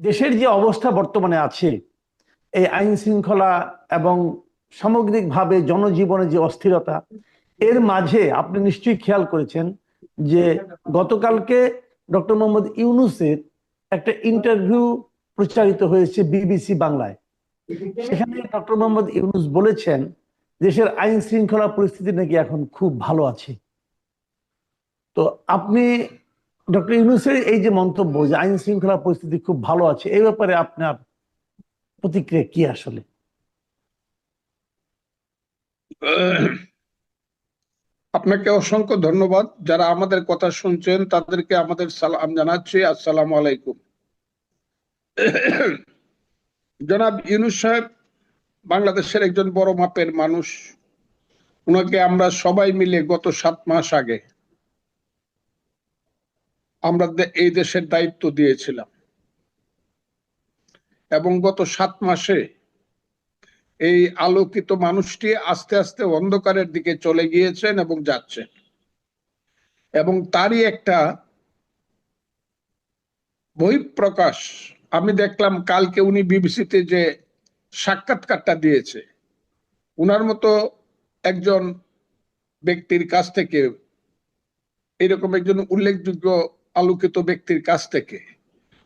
দেশের যে অবস্থা বর্তমানে আছে, এই আইন শৃঙ্খলা এবং সামগ্রিকভাবে জনজীবনে যে অস্থিরতা, এর মাঝে আপনি নিশ্চয়ই খেয়াল করেছেন যে গতকালকে ডক্টর মোহাম্মদ ইউনুসের একটা ইন্টারভিউ প্রচারিত হয়েছে বিবিসি বাংলায়। সেখানে ডক্টর মোহাম্মদ ইউনুস বলেছেন, দেশের আইন শৃঙ্খলা পরিস্থিতি নাকি এখন খুব ভালো আছে। তো আপনি ডক্টর ইউনুসের এই যে মন্তব্য যে আইন শৃঙ্খলা পরিস্থিতি খুব ভালো আছে, এই ব্যাপারে আপনার প্রতিক্রিয়া কি আসলে? আপনাকে অসংখ্য ধন্যবাদ। যারা আমাদের কথা শুনছেন, তাদেরকে আমাদের সালাম জানাচ্ছি। আসসালামু আলাইকুম। জনাব ইউনুস সাহেব বাংলাদেশের একজন বড় মাপের মানুষ। ওনাকে আমরা সবাই মিলে গত সাত মাস আগে আমরা এই দেশের দায়িত্ব দিয়েছিলাম। এবং গত সাত মাসে এই আলোকিত মানুষটি আস্তে আস্তে অন্ধকারের দিকে চলে গিয়েছেন এবং যাচ্ছেন। এবং তারই একটা বহিঃপ্রকাশ আমি দেখলাম কালকে উনি বিবিসিতে যে সাক্ষাৎকারটা দিয়েছে। উনার মতো একজন ব্যক্তির কাছ থেকে এরকম একজন উল্লেখযোগ্য আলোকিত ব্যক্তির কাছ থেকে।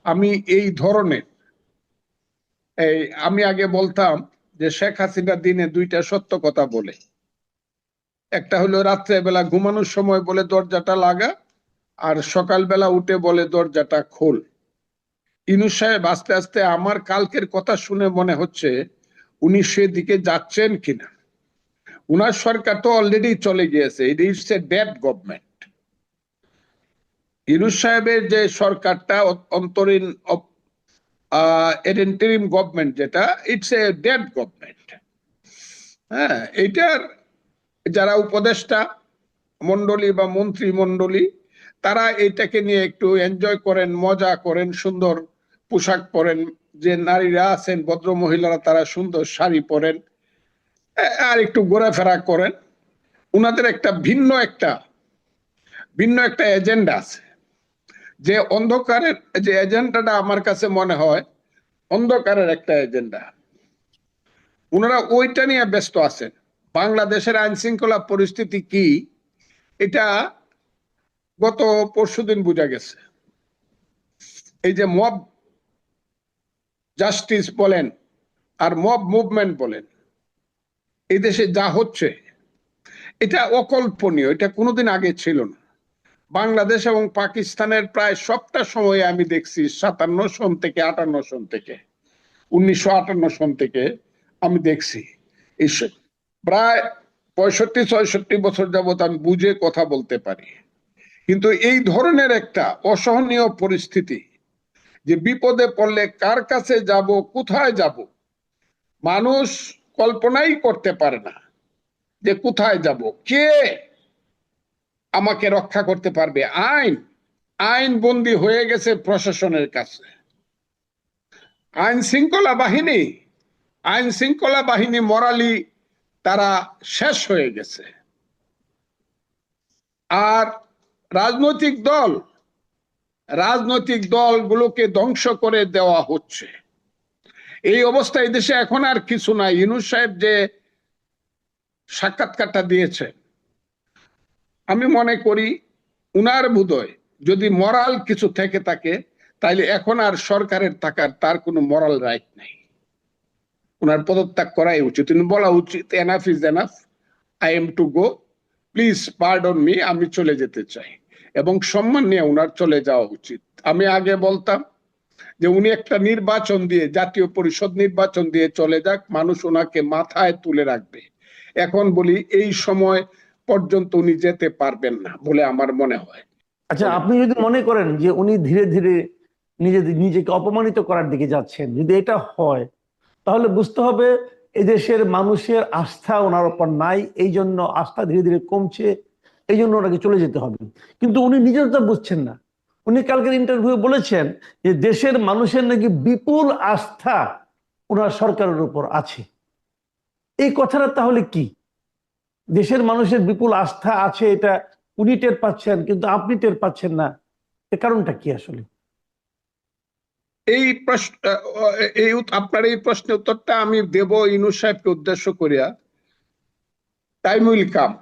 আমি এই ধরনের এই আমি আগে বলতাম যে শেখ হাসিনা দিনে দুইটা সত্য কথা বলে। একটা হলো রাত্রে বেলা ঘুমানোর সময় বলে দরজাটা লাগা, আর সকালবেলা উঠে বলে দরজাটা খোল। ইনু সাহেব আস্তে আস্তে আমার কালকের কথা শুনে মনে হচ্ছে উনি সেদিকে যাচ্ছেন কিনা। উনার সরকার তো অলরেডি চলে গিয়েছে it it's a dead government Yunus সাহেবের যে সরকারটা অন্তরীণ ইন্টারিম গভর্নমেন্ট যেটা ইটস এ ডেড গভর্নমেন্ট হ্যাঁ এইটার যারা উপদেষ্টা মন্ডলী বা মন্ত্রী মন্ডলী তারা এটাকে নিয়ে একটু এনজয় করেন, মজা করেন, সুন্দর পোশাক পরেন। যে নারীরা আছেন, ভদ্র মহিলারা, তারা সুন্দর শাড়ি পরেন আর একটু ঘোরাফেরা করেন। উনাদের একটা ভিন্ন একটা ভিন্ন একটা এজেন্ডা আছে। যে অন্ধকারের যে এজেন্ডাটা আমার কাছে মনে হয়, অন্ধকারের একটা এজেন্ডা। ওনারা ওইটা নিয়ে ব্যস্ত আছেন। বাংলাদেশের আইন শৃঙ্খলা পরিস্থিতি কি, এটা গত পরশুদিন বোঝা গেছে। এই যে মব জাস্টিস বলেন আর মব মুভমেন্ট বলেন এই দেশে যা হচ্ছে, এটা অকল্পনীয়, এটা কোনোদিন আগে ছিল না। বাংলাদেশ এবং পাকিস্তানের প্রায় সবটা সময়ে আমি দেখছি সাতান্ন সন থেকে আটান্ন সন থেকে, উনিশশো আটান্ন সন থেকে আমি দেখছি। প্রায় পঁয়ষট্টি, ছয়ষট্টি বছর যাবৎ আমি বুঝে কথা বলতে পারি। কিন্তু এই ধরনের একটা অসহনীয় পরিস্থিতি যে বিপদে পড়লে কার কাছে যাব, কোথায় যাব, মানুষ কল্পনাই করতে পারে না যে কোথায় যাব, কে আমাকে রক্ষা করতে পারবে। আইন আইন বন্দি হয়ে গেছে প্রশাসনের কাছে। আইন শৃঙ্খলা বাহিনী, আইন শৃঙ্খলা বাহিনী মরালি তারা শেষ হয়ে গেছে। আর রাজনৈতিক দল, রাজনৈতিক দলগুলোকে ধ্বংস করে দেওয়া হচ্ছে। এই অবস্থায় দেশে এখন আর কিছু নাই। ইনুস সাহেব যে সাক্ষাৎকারটা দিয়েছেন আমি মনে করি উনার বোধয় যদি মরাল কিছু থেকে থাকে, তাইলে এখন আর সরকারের থাকার তার কোনো মরাল রাইট নেই। উনার পদত্যাগ করাই উচিত। তিনি বলা উচিত enough is enough I am to go please pardon me আমি চলে যেতে চাই। এবং সম্মান নিয়ে উনার চলে যাওয়া উচিত। আমি আগে বলতাম যে উনি একটা নির্বাচন দিয়ে, জাতীয় পরিষদ নির্বাচন দিয়ে চলে যাক, মানুষ ওনাকে মাথায় তুলে রাখবে। এখন বলি, এই সময় পর্যন্ত উনি যেতে পারবেন না বলে আমার মনে হয়। আচ্ছা আপনি যদি মনে করেন যে উনি ধীরে ধীরে নিজে, নিজেকে অপমানিত করার দিকে যাচ্ছেন, যদি এটা হয়, তাহলে বুঝতে হবে এদেশের মানুষের আস্থা ওনার উপর নাই, এই জন্য আস্থা ধীরে ধীরে কমছে, এই জন্য ওনাকে চলে যেতে হবে। কিন্তু উনি নিজের তো বুঝছেন না। উনি কালকের ইন্টারভিউ বলেছেন যে দেশের মানুষের নাকি বিপুল আস্থা ওনার সরকারের উপর আছে। এই কথাটা তাহলে কি? দেশের মানুষের বিপুল আস্থা আছে, এটা উনি টের পাচ্ছেন, কিন্তু আপনি টের পাচ্ছেন না। এর কারণটা কি আসলে? এই প্রশ্ন এই আপনার এই প্রশ্নের উত্তরটা আমি দেব ইনু সাহেবকে উদ্দেশ্য করিয়া। Time will come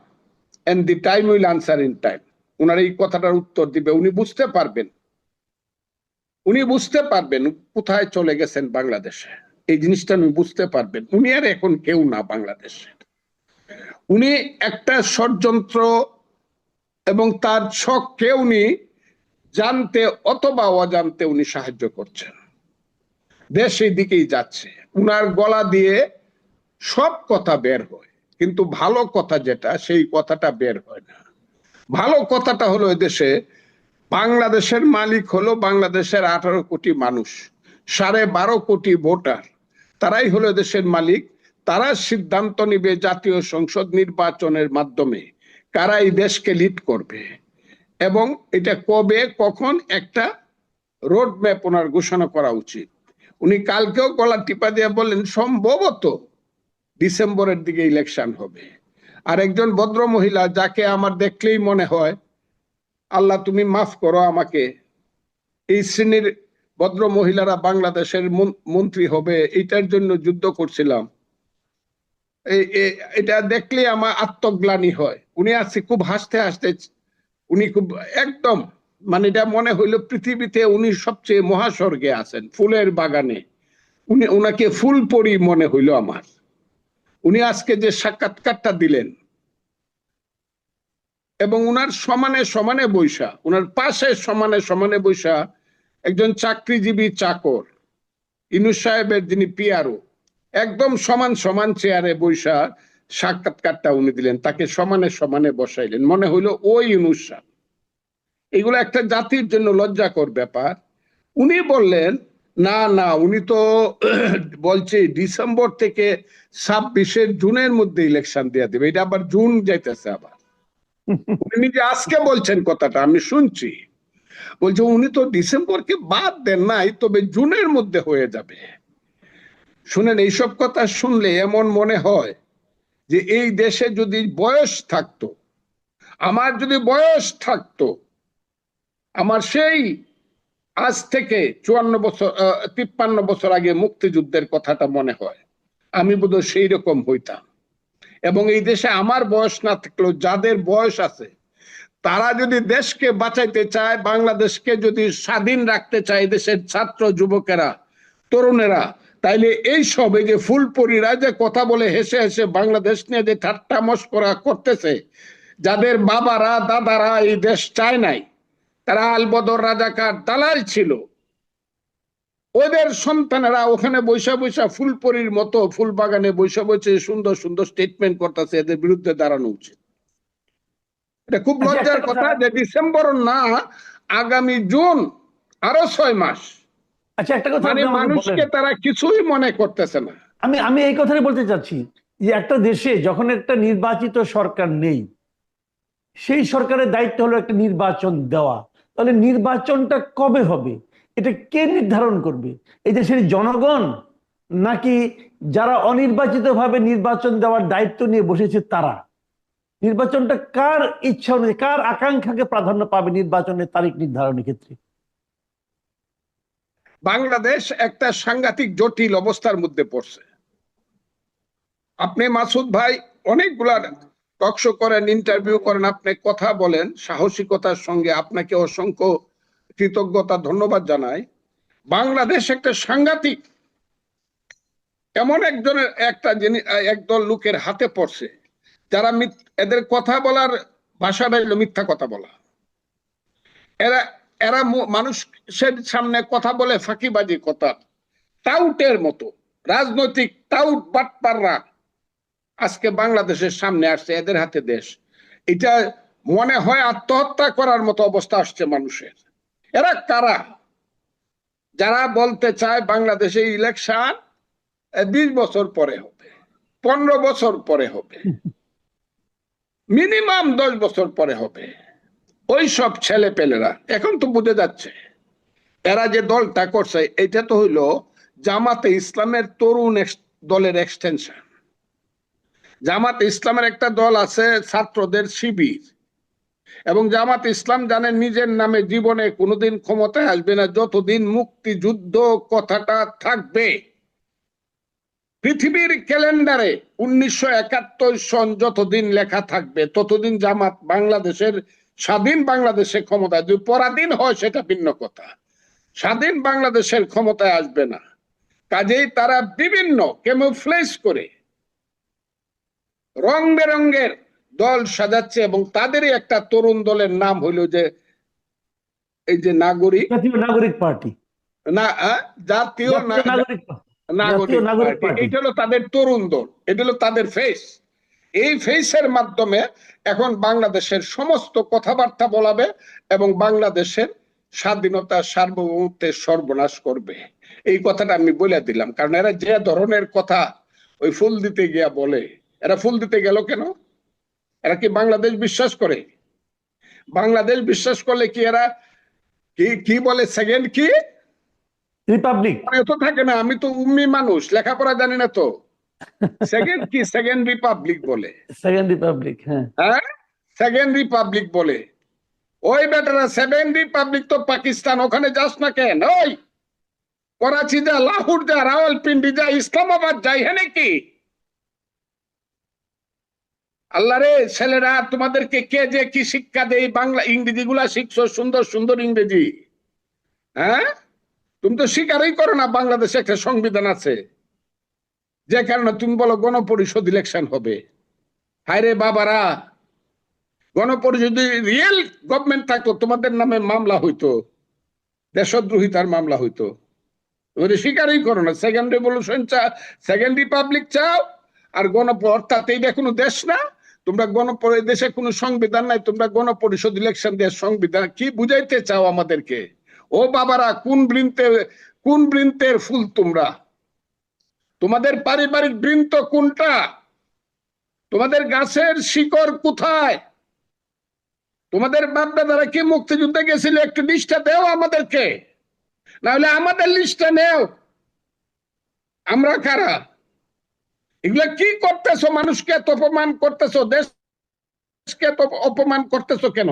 and the time will answer in time ওনার এই কথাটার উত্তর দিবে, উনি বুঝতে পারবেন। উনি বুঝতে পারবেন কোথায় চলে গেছেন বাংলাদেশে। এই জিনিসটা উনি বুঝতে পারবেন। উনি আর এখন কেউ না বাংলাদেশে। উনি একটা ষড়যন্ত্র এবং তার ছককে উনি জানতে অথবা অজান্তে উনি সাহায্য করছেন। দেশ সেই দিকেই যাচ্ছে। উনার গলা দিয়ে সব কথা বের হয়, কিন্তু ভালো কথা যেটা, সেই কথাটা বের হয় না। ভালো কথাটা হলো এদেশে বাংলাদেশের মালিক হলো বাংলাদেশের আঠারো কোটি মানুষ, সাড়ে বারো কোটি ভোটার। তারাই হলো দেশের মালিক। তারা সিদ্ধান্ত নিবে জাতীয় সংসদ নির্বাচনের মাধ্যমে কারা এই দেশকে লিড করবে এবং এটা কবে, কখন একটা রোড ম্যাপ ওনার ঘোষণা করা উচিত। উনি কালকেও গলা টিপা দিয়ে বললেন, সম্ভবত ডিসেম্বরের দিকে ইলেকশন হবে। আর একজন ভদ্র মহিলা যাকে আমার দেখলেই মনে হয়, আল্লাহ, তুমি মাফ করো আমাকে। এই শ্রেণির ভদ্র মহিলারা বাংলাদেশের মন- মন্ত্রী হবে এটার জন্য যুদ্ধ করছিলাম। এটা দেখলে আমার আত্মগ্লানি হয়। উনি আজকে খুব হাসতে হাসতে, উনি খুব একদম মানে এটা মনে হইল পৃথিবীতে উনি সবচেয়ে মহাস্বর্গে আছেন, ফুলের বাগানে। উনি ওনাকে ফুল পরি মনে হইল আমার। উনি আজকে যে সাক্ষাৎকারটা দিলেন, এবং উনার সমানে সমানে বৈশা, উনার পাশে সমানে সমানে বৈশা একজন চাকরিজীবী চাকর ইনু সাহেবের যিনি পিয়ারো একদম সমান সমান চেয়ারে বৈশা সাক্ষাৎকারটা উনি দিলেন। তাকে সমানে সমানে বসাইলেন। মনে হইল ওই সাহেব এগুলো একটা জাতির জন্য লজ্জাকর ব্যাপার। উনি বললেন না না উনি তো বলছে ডিসেম্বর থেকে ছাব্বিশের জুনের মধ্যে ইলেকশন দেওয়া দেবে। এটা আবার জুন যাইতেছে আবার। উনি নিজে আজকে বলছেন কথাটা আমি শুনছি। বলছে উনি তো ডিসেম্বরকে বাদ দেন নাই তবে জুনের মধ্যে হয়ে যাবে। শুনেন, এইসব কথা শুনলে এমন মনে হয় যে এই দেশে যদি বয়স থাকতো, আমার যদি বয়স থাকতো, আমার সেই আজ থেকে চুয়ান্ন বছর তিপ্পান্ন বছর আগে মুক্তিযুদ্ধের কথাটা মনে হয়, আমি বোধহয় সেই রকম হইতাম। এবং এই দেশে আমার বয়স না থাকলেও যাদের বয়স আছে, তারা যদি দেশকে বাঁচাইতে চায়, বাংলাদেশকে যদি স্বাধীন রাখতে চায় দেশের ছাত্র, যুবকেরা, তরুণেরা তাইলে এই সব যে ফুলপরিরা যে কথা বলে হেসে হেসে বাংলাদেশ নিয়ে যে ঠাট্টা মস্করা করতেছে যাদের বাবারা দাদারা এই দেশ চায় নাই তারা আলবদর রাজাকার দালাল ছিল। ওদের সন্তানেরা ওখানে বৈশা বৈশা ফুলপরির মতো ফুল বাগানে বৈশা বসে সুন্দর সুন্দর স্টেটমেন্ট করতেছে এদের বিরুদ্ধে দাঁড়ানো উচিত। এটা খুব আচ্ছা, লজ্জার কথা কথা- যে ডিসেম্বর না আগামী জুন আরও ছয় মাস। আচ্ছা একটা কথা মানে মানুষকে তারা কিছুই মনে করতেছে না। আমি আমি এই কথাই বলতে চাচ্ছি যে একটা দেশে যখন একটা নির্বাচিত সরকার নেই সেই সরকারের দায়িত্ব হলো একটা নির্বাচন দেওয়া। তাহলে নির্বাচনটা কবে হবে? এটা কে নির্ধারণ করবে? এই দেশের জনগণ নাকি যারা অনির্বাচিত ভাবে নির্বাচন দেওয়ার দায়িত্ব নিয়ে বসেছে তারা? নির্বাচনটা কার ইচ্ছা অনুযায়ী কার আকাঙ্ক্ষাকে প্রাধান্য পাবে নির্বাচনের তারিখ নির্ধারণের ক্ষেত্রে? বাংলাদেশ একটা সাংঘাতিক জটিল অবস্থার মধ্যে পড়ছে। আপনি মাসুদ ভাই অনেকগুলা টকশো করেন ইন্টারভিউ করেন, আপনি কথা বলেন, সাহসিকতার সঙ্গে আপনাকে অসংখ্য কৃতজ্ঞতা, ধন্যবাদ জানাই। বাংলাদেশ একটা সাংঘাতিক, এমন একজনের, একটা জিনিস একদল লোকের হাতে পড়ছে, যারা এদের কথা বলার ভাষাটা হলো মিথ্যা কথা বলা। এরা এরা মানুষের সামনে কথা বলে ফাঁকিবাজি কথা টাউটের মতো। রাজনৈতিক টাউট বাটপাররা আজকে বাংলাদেশের সামনে আসছে এদের হাতে দেশ। এটা মনে হয় আত্মহত্যা করার মতো অবস্থা আসছে মানুষের। এরা কারা? যারা বলতে চায় বাংলাদেশে ইলেকশন বিশ বছর পরে হবে পনেরো বছর পরে হবে মিনিমাম দশ বছর পরে হবে। ওই সব ছেলে পেলেরা এখন তো বুঝে যাচ্ছে। এরা যে দলটা করছে, এটা তো হইল জামাতে ইসলামের তরুণ দলের এক্সটেনশন জামাতে ইসলামের একটা দল আছে ছাত্রদের শিবির। এবং জামাত ইসলাম জানে নিজের নামে জীবনে কোনোদিন ক্ষমতায় আসবে না, যতদিন মুক্তিযুদ্ধ কথাটা থাকবে। পৃথিবীর ক্যালেন্ডারে উনিশশো একাত্তর সন যতদিন লেখা থাকবে, ততদিন জামাত বাংলাদেশের স্বাধীন বাংলাদেশে ক্ষমতায় যদি পরাধীন হয় সেটা ভিন্ন কথা। স্বাধীন বাংলাদেশের ক্ষমতায় আসবে না। কাজেই তারা বিভিন্ন কেমোফ্লেস করে রং বেরঙ্গের দল সাজাচ্ছে এবং তাদেরই একটা তরুণ দলের নাম হইল যে এই যে নাগরিক। নাগরিক পার্টি। না আহ, জাতীয় নাগরিক নাগরিক। পার্টি। এটা হলো তাদের তরুণ দল। এটা হলো তাদের ফেস এই ফেসের মাধ্যমে এখন বাংলাদেশের সমস্ত কথাবার্তা বলাবে এবং বাংলাদেশের স্বাধীনতা সার্বভৌমত্বের সর্বনাশ করবে। এই কথাটা আমি বলে দিলাম কারণ এরা যে ধরনের কথা ওই ফুল দিতে গিয়া বলে। এরা ফুল দিতে গেল কেন? এরা কি বাংলাদেশ বিশ্বাস করে? বাংলাদেশ বিশ্বাস করলে কি এরা কি কি বলে সেকেন্ড কি রিপাবলিক এত থাকে না আমি তো উম্মি মানুষ লেখাপড়া জানি না তো। সেকেন্ড কি? সেকেন্ড রিপাবলিক বলে। সেকেন্ড রিপাবলিক হ্যাঁ। হ্যাঁ? সেকেন্ড রিপাবলিক বলে। ওই বেটারা সেভেন রিপাবলিক তো পাকিস্তান ওখানে যাস না কেন? ওই করাচি যা লাহোর যা রাওয়ালপিন্ডি যা ইসলামাবাদ যাই হ্যাঁ নাকি? আল্লাহ রে ছেলেরা তোমাদেরকে কে যে কি শিক্ষা দেয়? বাংলা ইংরেজি গুলা শিখছো সুন্দর সুন্দর ইংরেজি। হ্যাঁ? তুমি তো স্বীকারই করো না বাংলাদেশে একটা সংবিধান আছে। যে কারণে তুমি বলো গণপরিষদ ইলেকশন হবে। হায়রে বাবারা, গণপরিষদ রিয়েল গভর্নমেন্ট থাকতো, তোমাদের নামে মামলা হইতো দেশদ্রোহিতার মামলা হইতো। তুমি স্বীকারই করো না সেকেন্ড রেভলিউশন চা সেকেন্ড রিপাবলিক চাও, আর গণ, অর্থাৎ এইটা কোনো দেশ না, তোমরা গণপরি দেশে কোনো সংবিধান নাই, তোমরা গণপরিষদ ইলেকশন দিয়ে সংবিধান, কি বুঝাইতে চাও আমাদেরকে? ও বাবারা, কোন বৃন্তে, কোন বৃন্তের ফুল তোমরা? তোমাদের পারিবারিক বৃন্ত কোনটা? তোমাদের গাছের শিকড় কোথায়? তোমাদের বাপদাদারা কি মুক্তিযুদ্ধে গেছিল? একটু লিস্টটা দেও আমাদেরকে। নাহলে আমাদের লিস্টটা নেও। আমরা কারা? এগুলা কি করতেছো? মানুষকে এত অপমান করতেছো? দেশকে এত অপমান করতেছো কেন?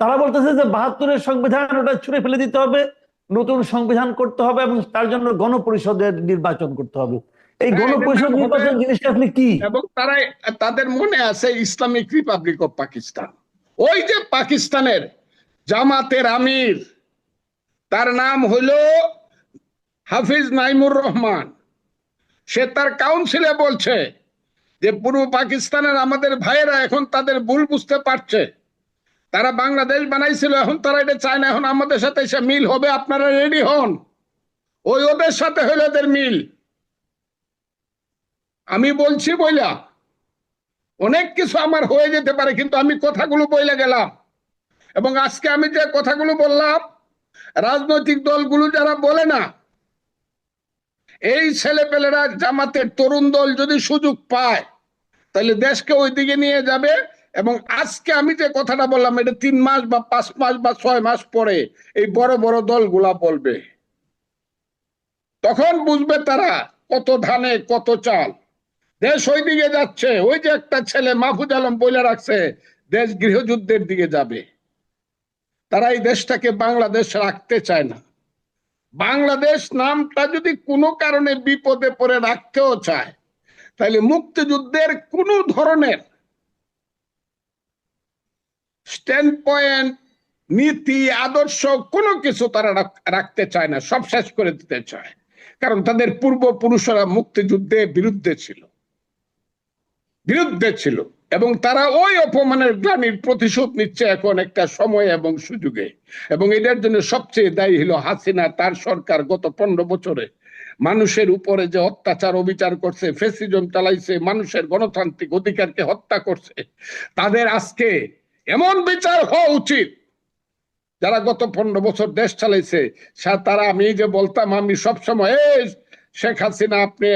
তারা বলতেছে যে বাহাত্তরের সংবিধান ওটা ছুঁড়ে ফেলে দিতে হবে। নতুন সংবিধান করতে হবে এবং তার জন্য গণপরিষদের নির্বাচন করতে হবে। এই হ্যাঁ, গণপরিষদ নির্বাচন জিনিসটা আসলে কি? এবং তারা তাদের মনে আছে ইসলামিক রিপাবলিক অফ পাকিস্তান। ওই যে পাকিস্তানের জামাতের আমির তার নাম হইল হাফিজ নাইমুর রহমান। সে তার কাউন্সিলে বলছে যে পূর্ব পাকিস্তানের আমাদের ভাইয়েরা এখন তাদের ভুল বুঝতে পারছে। তারা বাংলাদেশ বানাইছিল, এখন তারা এটা চায় না, এখন আমাদের সাথে এসে মিল হবে, আপনারা রেডি হন। ওই ওদের সাথে হইল এদের মিল। আমি বলছি বইলা, অনেক কিছু আমার হয়ে যেতে পারে, কিন্তু আমি কথাগুলো বইলে গেলাম। এবং আজকে আমি যে কথাগুলো বললাম, রাজনৈতিক দলগুলো যারা বলে না, এই ছেলেপেলেরা জামাতের তরুণ দল যদি সুযোগ পায়, তাহলে দেশকে ওই দিকে নিয়ে যাবে এবং আজকে আমি যে কথাটা বললাম, এটা তিন মাস বা পাঁচ মাস বা ছয় মাস পরে এই বড় বড় দলগুলা বলবে। তখন বুঝবে তারা কত ধানে, কত চাল। দেশ ওই দিকে যাচ্ছে, ওই যে একটা ছেলে মাহফুজ আলম বলে রাখছে, দেশ গৃহযুদ্ধের দিকে যাবে। তারা এই দেশটাকে বাংলাদেশ রাখতে চায় না। বাংলাদেশ নামটা যদি কোনো কারণে বিপদে পড়ে রাখতেও চায়, তাহলে মুক্তিযুদ্ধের কোনো ধরনের স্ট্যান্ড পয়েন্ট নীতি, আদর্শ, কোনো কিছু তারা রাখ- রাখতে চায় না, সব শেষ করে দিতে চায়। কারণ তাদের পূর্বপুরুষরা মুক্তিযুদ্ধে বিরুদ্ধে ছিল। বিরুদ্ধে ছিল। এবং তারা ওই অপমানের গ্লানির প্রতিশোধ নিচ্ছে এখন একটা সময় এবং সুযোগে। এবং এটার জন্য সবচেয়ে দায়ী হলো হাসিনা, তার সরকার গত পনেরো বছরে মানুষের উপরে যে অত্যাচার, অবিচার করছে, ফেসিজম চালাইছে, মানুষের গণতান্ত্রিক অধিকারকে হত্যা করছে, তাদের আজকে এমন বিচার হওয়া উচিত। যারা গত পনেরো বছর দেশ চালাইছে তারা আমি যে বলতাম, আমি সবসময় শেখ হাসিনা, আপনি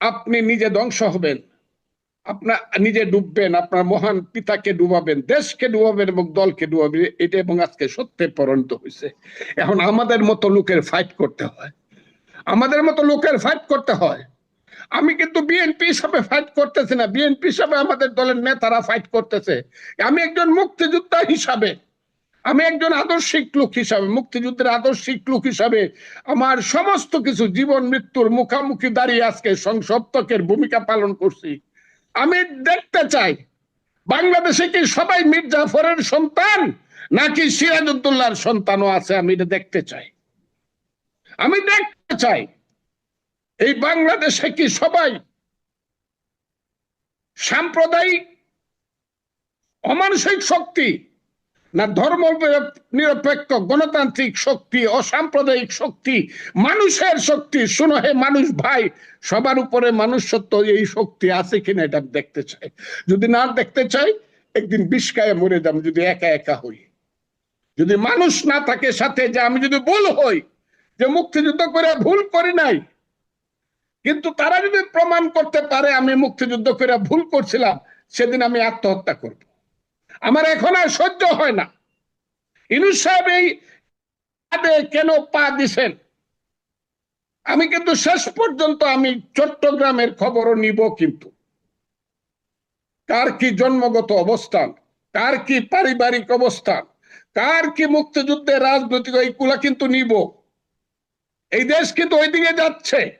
আপনি নিজে ধ্বংস হবেন। আপনার নিজে ডুববেন। আপনার মহান পিতাকে ডুবাবেন, দেশকে ডুবাবেন এবং দলকে ডুবাবেন। এটা এবং আজকে সত্যে পরিণত হয়েছে এখন আমাদের মতো লোকের ফাইট করতে হয়। আমাদের মতো লোকের ফাইট করতে হয়। আমি কিন্তু বিএনপি হিসাবে ফাইট করতেছি না। বিএনপি হিসাবে আমাদের দলের নেতারা ফাইট করতেছে। আমি একজন মুক্তিযোদ্ধা হিসাবে, আমি একজন আদর্শিক লোক হিসাবে, মুক্তিযুদ্ধের আদর্শিক লোক হিসাবে আমার সমস্ত কিছু, জীবন, মৃত্যুর মুখামুখি দাঁড়িয়ে আজকে সংসপ্তকের ভূমিকা পালন করছি। আমি দেখতে চাই, বাংলাদেশে কি সবাই মীর জাফরের সন্তান, নাকি সিরাজউদ্দৌলার সন্তানও আছে? আমি এটা দেখতে চাই। আমি দেখতে চাই। এই বাংলাদেশে কি সবাই সাম্প্রদায়িক অমানসিক শক্তি না ধর্ম নিরপেক্ষ গণতান্ত্রিক শক্তি, অসাম্প্রদায়িক শক্তি, মানুষের শক্তি? শুনো হে মানুষ ভাই, সবার উপরে মানুষ সত্য এই শক্তি আছে কিনা এটা দেখতে চাই। যদি না দেখতে চাই, একদিন বিষকায় মরে যাম, যদি একা একা হই। যদি মানুষ না থাকে সাথে, যে আমি যদি ভুল হই, যে মুক্তিযুদ্ধ করে ভুল করি নাই কিন্তু তারা যদি প্রমাণ করতে পারে আমি মুক্তিযুদ্ধ করে ভুল করছিলাম, সেদিন আমি আত্মহত্যা করব। আমার এখন আর সহ্য হয় না। ইনুস সাহেব এই কেন পা দিছেন? আমি কিন্তু শেষ পর্যন্ত আমি চট্টগ্রামের খবরও নিব কিন্তু। কার কি জন্মগত অবস্থান, কার কি পারিবারিক অবস্থান, কার কি মুক্তিযুদ্ধের রাজনৈতিক এইগুলা কিন্তু নিব। এই দেশ কিন্তু ওইদিকে যাচ্ছে।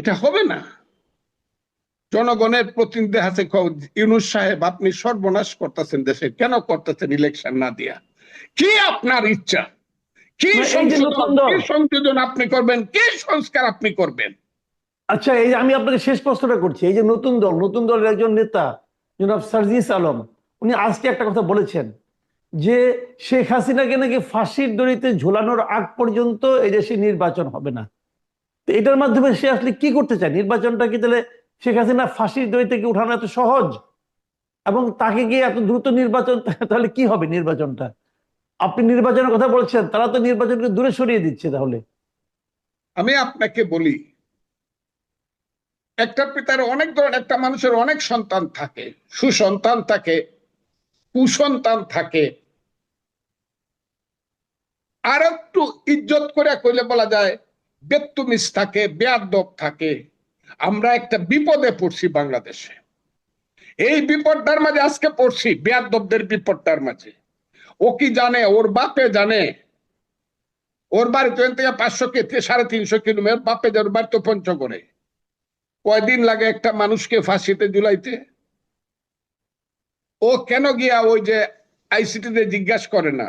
এটা হবে না। জনগণের প্রতিনিধি আছে ইউনুস সাহেব আপনি সর্বনাশ করতেছেন দেশে। কেন করতেছেন ইলেকশন না দিয়া? কি আপনার ইচ্ছা? কি সংযোজন আপনি করবেন? কি সংস্কার আপনি করবেন? আচ্ছা এই যে আমি আপনাকে শেষ প্রশ্নটা করছি। এই যে নতুন দল নতুন দলের একজন নেতা জনাব সার্জিস আলম উনি আজকে একটা কথা বলেছেন যে শেখ হাসিনাকে নাকি ফাঁসির দড়িতে ঝোলানোর আগ পর্যন্ত এই দেশে নির্বাচন হবে না। তো এটার মাধ্যমে সে আসলে কি করতে চায়? নির্বাচনটা কি তাহলে শেখ হাসিনা ফাঁসির দড়ি থেকে উঠানো এত সহজ? এবং তাকে গিয়ে এত দ্রুত নির্বাচন, তাহলে কি হবে নির্বাচনটা? আপনি নির্বাচনের কথা বলছেন, তারা তো নির্বাচনকে দূরে সরিয়ে দিচ্ছে তাহলে। আমি আপনাকে বলি, একটা পিতার অনেক ধরনের, একটা মানুষের অনেক সন্তান থাকে, সুসন্তান থাকে, কুসন্তান থাকে। আর একটু ইজ্জত করে কইলে বলা যায় বেত্তুমিস থাকে বেয়াদব থাকে। আমরা একটা বিপদে পড়ছি বাংলাদেশে। এই বিপদটার মাঝে আজকে পড়ছি বেয়াদবদের বিপদটার মাঝে। ও কি জানে, ওর বাপে জানে? ওর বাড়ি তো থেকে পাঁচশো কে সাড়ে তিনশো কিলোমিটার, বাপে যার বাড়ি তো পঞ্চগড়ে। কয়দিন লাগে একটা মানুষকে ফাঁসিতে জুলাইতে ও কেন গিয়া ওই যে আইসিটিতে জিজ্ঞাসা করে না?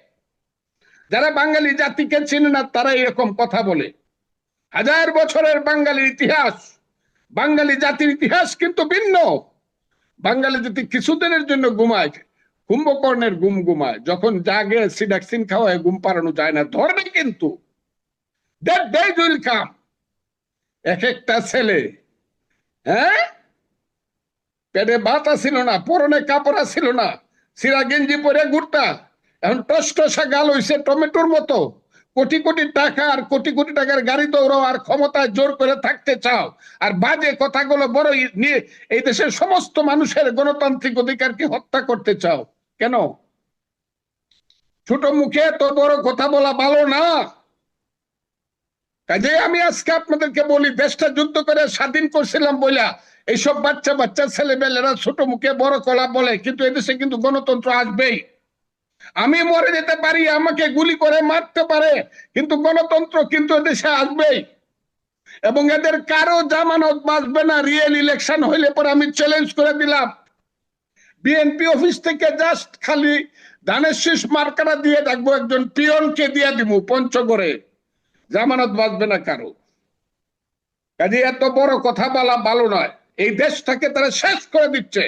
যারা বাঙালি জাতিকে চেনে না, তারা এরকম কথা বলে। হাজার বছরের বাঙালির ইতিহাস। বাঙালি জাতির ইতিহাস কিন্তু ভিন্ন। বাঙালি জাতি কিছুদিনের জন্য ঘুমায়, কুম্ভকর্ণের গুম ঘুমায়, যখন জাগে সিডাক্সিন খাওয়ায় ঘুম পাড়ানো যায় না, ধরবে কিন্তু। এক একটা ছেলে হ্যাঁ? পেটে ভাত ছিল না, পরনে কাপড় ছিল না, সিরা গেঞ্জি পরে ঘুরতা এখন টস টসা গাল হইছে টমেটোর মতো। কোটি কোটি টাকা আর কোটি কোটি টাকার গাড়ি দৌড়াও আর ক্ষমতায় জোর করে থাকতে চাও। আর বাজে কথাগুলো বড় নিয়ে এই দেশের সমস্ত মানুষের গণতান্ত্রিক অধিকারকে হত্যা করতে চাও। কেন? ছোট মুখে তো বড় কথা বলা ভালো না। কাজে আমি আজকে আপনাদেরকে বলি, দেশটা যুদ্ধ করে স্বাধীন করছিলাম বইলা এইসব বাচ্চা বাচ্চা ছেলেমেয়েরা ছোট মুখে বড় কলা বলে, কিন্তু এদেশে কিন্তু গণতন্ত্র আসবেই। আমি মরে যেতে পারি, আমাকে গুলি করে মারতে পারে, কিন্তু গণতন্ত্র কিন্তু দেশে আসবেই। এবং এদের কারও জামানত বাঁচবে না রিয়েল ইলেকশন হইলে পরে আমি চ্যালেঞ্জ করে দিলাম। বিএনপি অফিস থেকে জাস্ট খালি ধানের শীষ মার্কারা দিয়ে রাখব একজন পিয়নকে দিয়ে দিব পঞ্চগড়ে। জামানত বাঁচবে না কারও। কাজে এত বড় কথা বলা ভালো নয়। এই দেশটাকে তারা শেষ করে দিচ্ছে।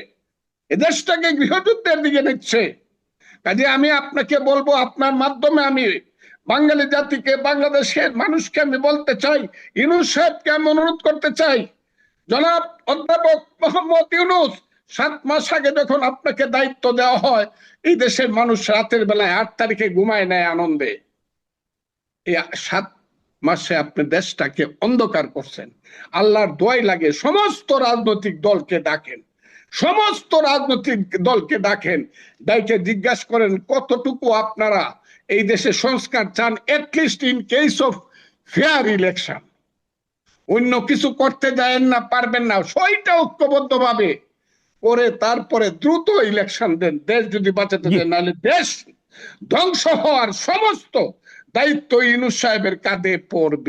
এই দেশটাকে গৃহযুদ্ধের দিকে নিচ্ছে। কাজে আমি আপনাকে বলব, আপনার মাধ্যমে আমি বাঙালি জাতিকে, বাংলাদেশের মানুষকে আমি বলতে চাই ইউনুস সাহেবকে আমি অনুরোধ করতে চাই। জনাব অধ্যাপক মোহাম্মদ ইউনুস, সাত মাস আগে যখন আপনাকে দায়িত্ব দেওয়া হয়, এই দেশের মানুষ রাতের বেলায় আট তারিখে ঘুমায় নেয় আনন্দে। এই সাত মাসে আপনি দেশটাকে অন্ধকার করছেন। আল্লাহর দোয়াই লাগে, সমস্ত রাজনৈতিক দলকে ডাকেন। সমস্ত রাজনৈতিক দলকে ডাকেন, ডাইকে জিজ্ঞাসা করেন, কতটুকু আপনারা এই দেশে সংস্কার চান at least in case of fair election অন্য কিছু করতে যায়েন না, পারবেন না। সইটা ঐক্যবদ্ধ ভাবে করে তারপরে দ্রুত ইলেকশন দেন। দেশ যদি বাঁচাতে। চান নাহলে দেশ ধ্বংস হওয়ার সমস্ত দায়িত্ব ইনুস সাহেবের কাঁধে পড়বে।